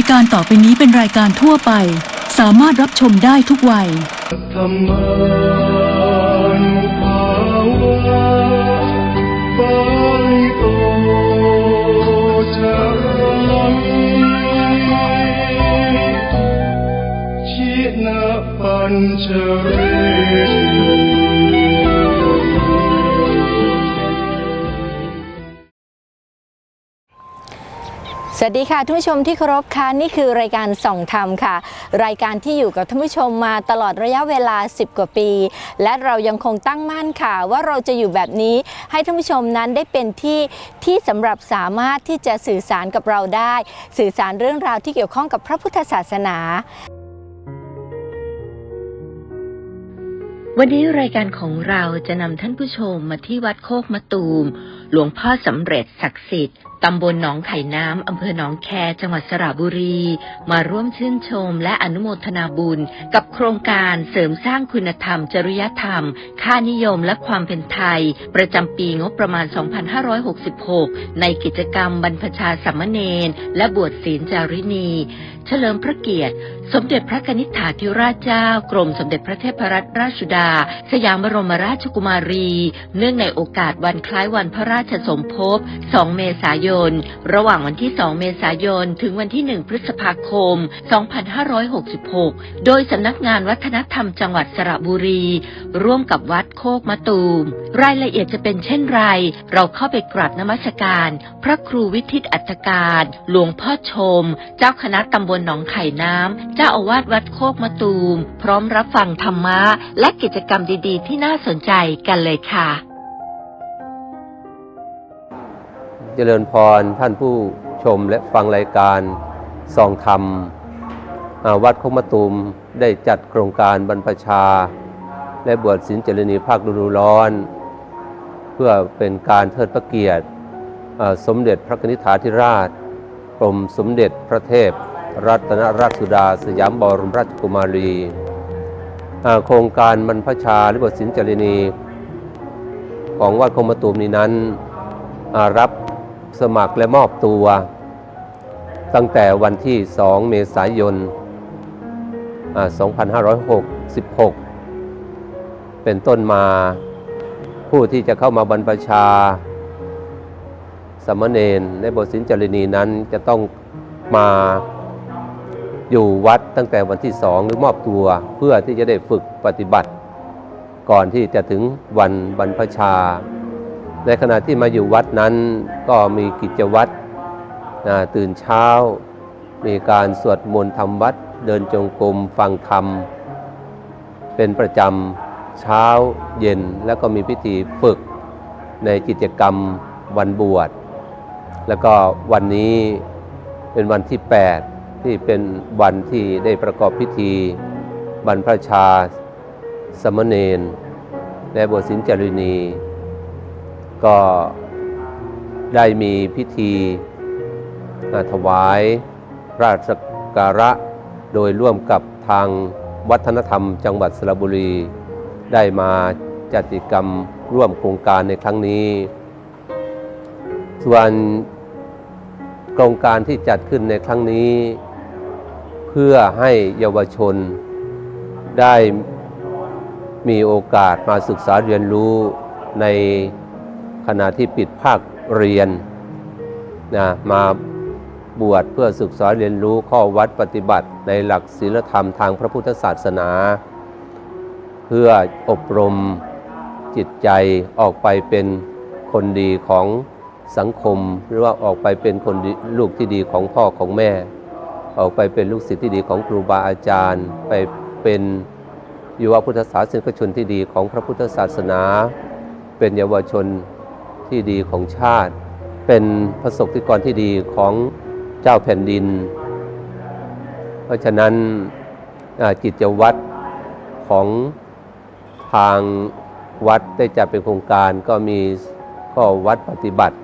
ายการต่อไปนี้เป็นรายการทั่วไป สามารถรับชมได้ทุกวัย ธรรมานุภาวะปาลิโตจะรังชินะปัญจเรติ สวัสดีค่ะท่านผู้ชมที่เคารพค่ะนี่คือรายการส่องธรรมค่ะ รายการที่อยู่กับท่านผู้ชมมาตลอดระยะเวลา 10 กว่าปี และเรายังคงตั้งมั่นค่ะ ว่าเราจะอยู่แบบนี้ให้ท่านผู้ชมนั้นได้เป็นที่ที่สำหรับสามารถที่จะสื่อสารกับเราได้ สื่อสารเรื่องราวที่เกี่ยวข้องกับพระพุทธศาสนา วันนี้รายการของเราจะนำท่านผู้ชมมาที่วัดโคกมะตูม หลวงพ่อสำเร็จศักดิ์สิทธิ์ ตำบลหนองไข่น้ำอำเภอหนองแค จังหวัดสระบุรี มาร่วมชื่นชมและอนุโมทนาบุญ กับโครงการเสริมสร้างคุณธรรม จริยธรรม ค่านิยมและความเป็นไทย ประจำปีงบประมาณ 2566 ในกิจกรรมบรรพชาสัมมเนนและบวชศีลจารินี เฉลิมพระเกียรติ สมเด็จพระกนิษฐาธิราชเจ้า กรมสมเด็จพระเทพรัตนราชสุดา สยามบรมราชกุมารี เนื่องในโอกาสวันคล้ายวันพระราชสมภพ 2 เมษายนระหว่างวันที่ 2 เมษายน ถึงวันที่ 1 พฤษภาคม 2566 โดยสำนักงานวัฒนธรรมจังหวัดสระบุรี ร่วมกับวัดโคกมะตูม รายละเอียดจะเป็นเช่นไร เราเข้าไปกราบนมัสการ พระครูวิทิตอัตการ หลวงพ่อชม เจ้าคณะตำบลหนองไข่น้ำ เจ้าอาวาสวัดโคกมะตูม พร้อมรับฟังธรรมะและกิจกรรมดีๆ ที่น่าสนใจกันเลยค่ะ เจริญพรท่านผู้ชมและฟังรายการส่องธรรม วัดโคกมะตูมได้จัดโครงการบรรพชา และบวชศิลเจริญีภาคฤดูร้อน เพื่อเป็นการเทิดพระเกียรติ สมเด็จพระนิธิฐาธิราชกรมสมเด็จพระเทพ รัตนราชสุดาสยามบรมราชกุมารีโครงการบรรพชาหรือบวชศิลเจริญีของวัดโคกมะตูมนี้นั้นรับ สมัครและมอบตัว ตั้งแต่วันที่ 2 เมษายน 2566 เป็นต้นมาผู้ที่จะเข้ามาบรรพชาสามเณรในบทสินจรินีนั้นจะต้องมาอยู่วัดตั้งแต่วันที่สองหรือมอบตัวเพื่อที่จะได้ฝึกปฏิบัติ ก่อนที่จะถึงวันบรรพชา ในขณะที่มาอยู่วัดนั้นก็มีกิจวัตรนะตื่นเช้า มีการสวดมนต์ทำวัด เดินจงกรมฟังธรรม เป็นประจำเช้าเย็นแล้วก็มีพิธีฝึกในกิจกรรมวันบวช แล้วก็วันนี้เป็นวันที่ 8 ที่เป็นวันที่ได้ประกอบพิธีบรรพชาสมณเณรและบวชสินจารินี ก็ได้มีพิธีอาถวายราชการะ โดยร่วมกับทางวัฒนธรรมจังหวัดสระบุรี ได้มาจัดกิจกรรมร่วมโครงการในครั้งนี้ ส่วนโครงการที่จัดขึ้นในครั้งนี้ เพื่อให้เยาวชนได้มีโอกาสมาศึกษาเรียนรู้ใน ขณะที่ปิดภาคเรียนนะมาบวชเพื่อศึกษาเรียนรู้ข้อวัดปฏิบัติในหลักศีลธรรมทางพระพุทธศาสนา เพื่ออบรมจิตใจออกไปเป็นคนดีของสังคม หรือว่าออกไปเป็นคนลูกที่ดีของพ่อของแม่ ออกไปเป็นลูกศิษย์ที่ดีของครูบาอาจารย์ ไปเป็นยุวพุทธศาสนิกชนที่ดีของพระพุทธศาสนา เป็นเยาวชน ที่ดีของชาติ เป็นประสบนิกรที่ดีของเจ้าแผ่นดิน เพราะฉะนั้นอ่ากิจวัตรของทางวัดได้จัดเป็นโครงการก็มีข้อวัดปฏิบัติ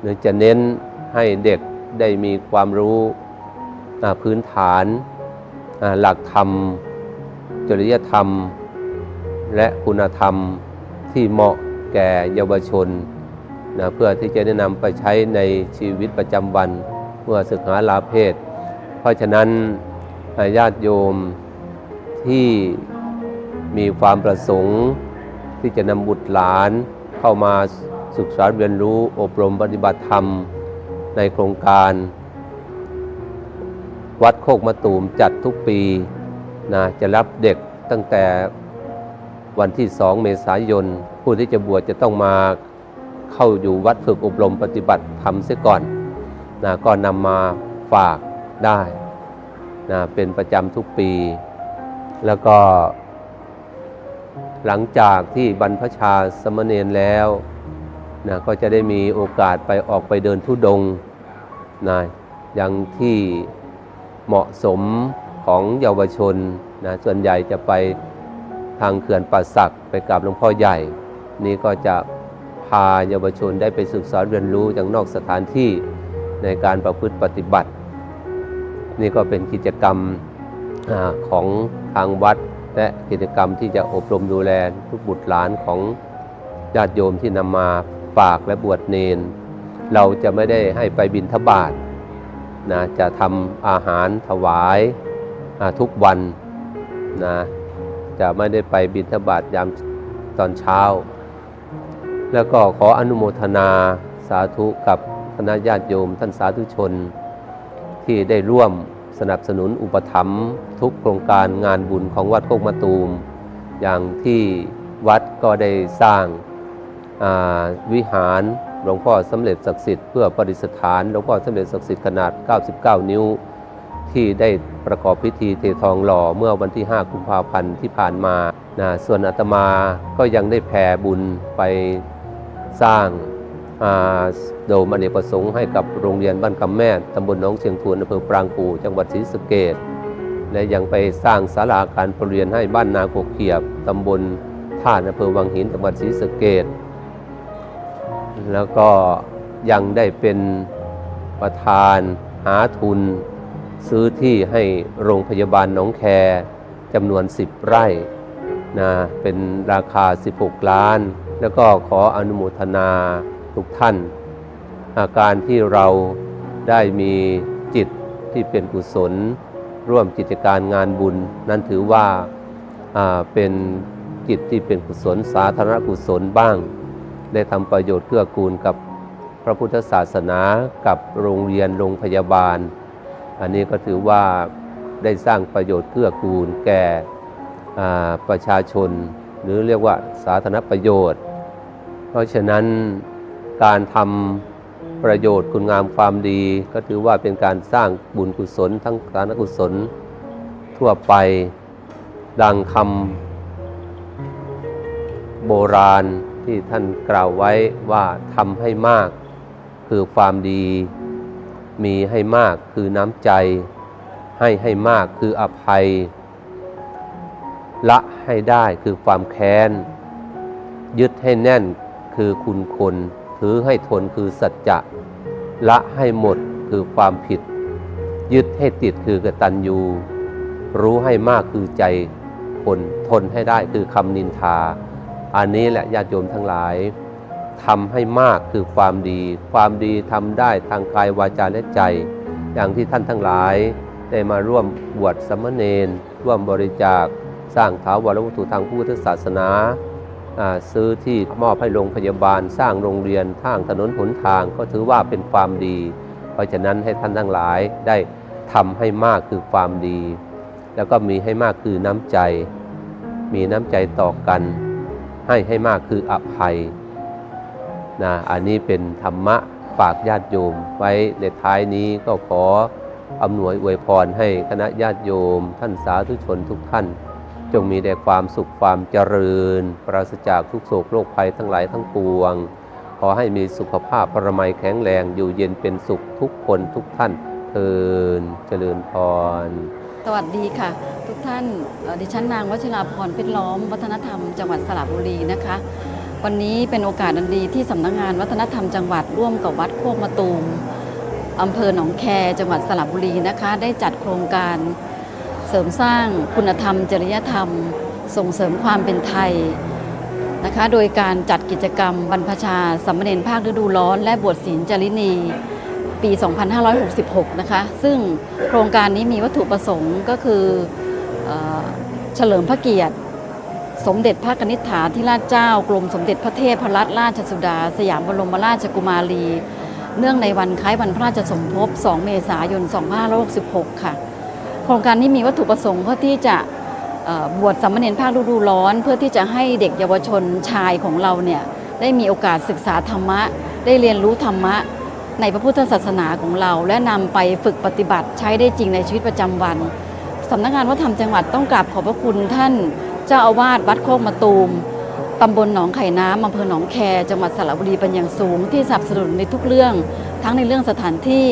หรือจะเน้นให้เด็กได้มีความรู้พื้นฐานหลักธรรม จริยธรรม และคุณธรรมที่เหมาะแก่เยาวชน นะเพื่อที่จะแนะนำไปใช้ในชีวิตประจำวันเมื่อศึกษาลาเพศ เพราะฉะนั้นญาติโยมที่มีความประสงค์ ที่จะนำบุตรหลานเข้ามาศึกษาเรียนรู้อบรมปฏิบัติธรรม ในโครงการ วัดโคกมะตูมจัดทุกปีนะจะรับเด็กตั้งแต่วันที่ 2 เมษายน ผู้ที่จะบวชจะต้องมา เข้าอยู่วัดฝึกอบรมปฏิบัติธรรมเสียก่อนนะก็นำมาฝากได้นะเป็นประจำทุกปี แล้วก็ หลังจากที่บรรพชาสมณเณรแล้วนะก็จะได้มีโอกาสไปออกไปเดินทุดงนะอย่างที่เหมาะสมของเยาวชนนะส่วนใหญ่จะไปทางเขื่อนป่าสักไปกับหลวงพ่อใหญ่ นี่ก็จะาเยาวชนได้ไปศึกษาเรียนรู้อย่างนอกสถานที่ในการประพฤติปฏิบัติ นี่ก็เป็นกิจกรรมอของทางวัด และกิจกรรมที่จะอบรมดูแลทุกบุตรหลานของญาติโยมที่นำมาฝากและบวชเนน เราจะไม่ได้ให้ไปบิณฑบาตนะจะทำอาหารถวายทุกวันนะจะไม่ได้ไปบิณฑบาตยามตอนเช้า แล้วก็ขออนุโมทนาสาธุกับคณะญาติโยม ท่านสาธุชน ที่ได้ร่วมสนับสนุนอุปถัมภ์ทุกโครงการงานบุญของวัดโคกมะตูม อย่างที่วัดก็ได้สร้างาวิหารหลวงพ่อสำเร็จศักดิ์สิทธิ์เพื่อประดิษฐานหลวงพ่อสำเร็จศักดิ์สิทธิ์ขนาด 99 นิ้ว ที่ได้ประกอบพิธีเททองหล่อเมื่อวันที่ 5 กุมภาพันธ์ที่ผ่านมานะส่วนอาตมาก็ยังได้แผ่บุญไป สร้างโดมอเนกประสงค์ให้กับโรงเรียนบ้านคำแม่ตำบลหนองเชียงทวนอำเภอปรางกูจังหวัดศรีสะเกดและยังไปสร้างศาลาการประเรียนให้บ้านนาโกเขียบตำบลท่าตุอำเภอวังหินจังหวัดศรีสะเกดแล้วก็ยังได้เป็นประธานหาทุน ซื้อที่ให้โรงพยาบาลหนองแคจำนวน 10 ไร่นะเป็นราคา 16 ล้าน แล้วก็ขออนุโมทนาทุกท่าน อาการที่เราได้มีจิตที่เป็นกุศล ร่วมกิจการงานบุญ นั้นถือว่าาเป็นจิตที่เป็นกุศลสาธารณกุศลบ้าง ได้ทำประโยชน์เกื้อกูลกับพระพุทธศาสนากับโรงเรียนโรงพยาบาล อันนี้ก็ถือว่าได้สร้างประโยชน์เกื้อกูลแก่ประชาชน หรือเรียกว่าสาธารณประโยชน์ เพราะฉะนั้นการทำประโยชน์คุณงามความดี ก็ถือว่าเป็นการสร้างบุญกุศล ทั้งทานกุศลทั่วไปดังคำโบราณที่ท่านกล่าวไว้ว่าทำให้มาก คือความดี มีให้มากคือน้ำใจ ให้ให้มากคืออภัย ละให้ได้คือความแค้น ยึดให้แน่น คือคุณคนถือให้ทนคือสัจจะละให้หมดคือความผิด ยึดให้ติดคือกตัญญูรู้ให้มากคือใจคนทนให้ได้คือคำนินทา อันนี้แหละญาติโยมทั้งหลายทำให้มากคือความดี ความดีทำได้ทางกายวาจาและใจ อย่างที่ท่านทั้งหลายได้มาร่วมบวชสามเณรร่วมบริจาค สร้างถาวรวัตถุทางพุทธศาสนา ซื้อที่มอบให้โรงพยาบาล สร้างโรงเรียนทางถนนหนทางก็ถือว่าเป็นความดี เพราะฉะนั้นให้ท่านทั้งหลายได้ทำให้มากคือความดี แล้วก็มีให้มากคือน้ำใจ มีน้ำใจต่อกัน ให้ให้มากคืออภัยนะอันนี้เป็นธรรมะฝากญาติโยม ไว้ในท้ายนี้ก็ขออำนวยอวยพรให้คณะญาติโยม ท่านสาธุชนทุกท่าน จงมีแต่ความสุขความเจริญ ปราศจากทุกโศกโรคภัยทั้งหลายทั้งปวง ขอให้มีสุขภาพประมัยแข็งแรงอยู่เย็นเป็นสุขทุกคนทุกท่านเทินเจริญพร สวัสดีค่ะ ทุกท่านดิฉันนางวชิราพรเพชรล้อม วัฒนธรรมจังหวัดสระบุรีนะคะ วันนี้เป็นโอกาสอันดีที่สำนักงานวัฒนธรรมจังหวัดร่วมกับวัดโคกมะตูมอำเภอหนองแคจังหวัดสระบุรีนะคะ ได้จัดโครงการ ริมสร้างคุณธรรม จริยธรรม ส่งเสริมความเป็นไทยนะคะ โดยการจัดกิจกรรมบรรพชาสัมมเนรภาคฤดูร้อน และบวชศีลจรินีปี 2566 นะคะ ซึ่งโครงการนี้มีวัตถุประสงค์ก็คือเออเฉลิมพระเกียรติ สมเด็จพระกนิษฐาธิราชเจ้ากรมสมเด็จพระเทพรัตนราชสุดา สยามบรมราชกุมารี เนื่องในวันคล้ายวันพระราชสมภพ 2 เมษายน 2566 ค่ะ โครงการนี้มีวัตถุประสงค์เพื่อที่จะบวชสามเณรภาคฤดูร้อน เพื่อที่จะให้เด็กเยาวชนชายของเราเนี่ยได้มีโอกาสศึกษาธรรมะ ได้เรียนรู้ธรรมะ ในพระพุทธศาสนาของเรา และนำไปฝึกปฏิบัติใช้ได้จริงในชีวิตประจำวันสำนักงานวัฒนธรรมจังหวัดต้องกราบขอบพระคุณท่าน เจ้าอาวาสวัดโคกมะตูมตำบลหนองไข่น้ำอำเภอหนองแคจังหวัดสระบุรีเป็นอย่างสูงที่สนับสนุนในทุกเรื่อง ทั้งในเรื่องสถานที่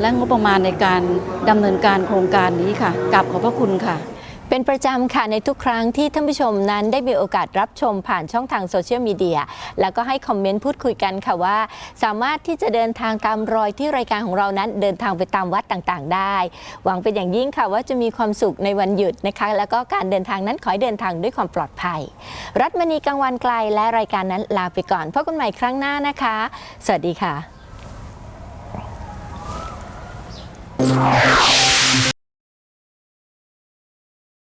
และงบประมาณในการดำเนินการโครงการนี้ค่ะกราบขอบพระคุณค่ะเป็นประจำค่ะในทุกครั้งที่ท่านผู้ชมนั้นได้มีโอกาสรับชมผ่านช่องทางโซเชียลมีเดียแล้วก็ให้คอมเมนต์พูดคุยกันค่ะว่า สามารถที่จะเดินทางตามรอยที่รายการของเรานั้นเดินทางไปตามวัดต่างๆ ได้ หวังเป็นอย่างยิ่งค่ะว่าจะมีความสุขในวันหยุดนะคะ แล้วก็การเดินทางนั้นขอให้เดินทางด้วยความปลอดภัย รัฐมณีกลางวันไกลและรายการนั้นลาไปก่อนพบกันใหม่ครั้งหน้านะคะ สวัสดีค่ะ Oh,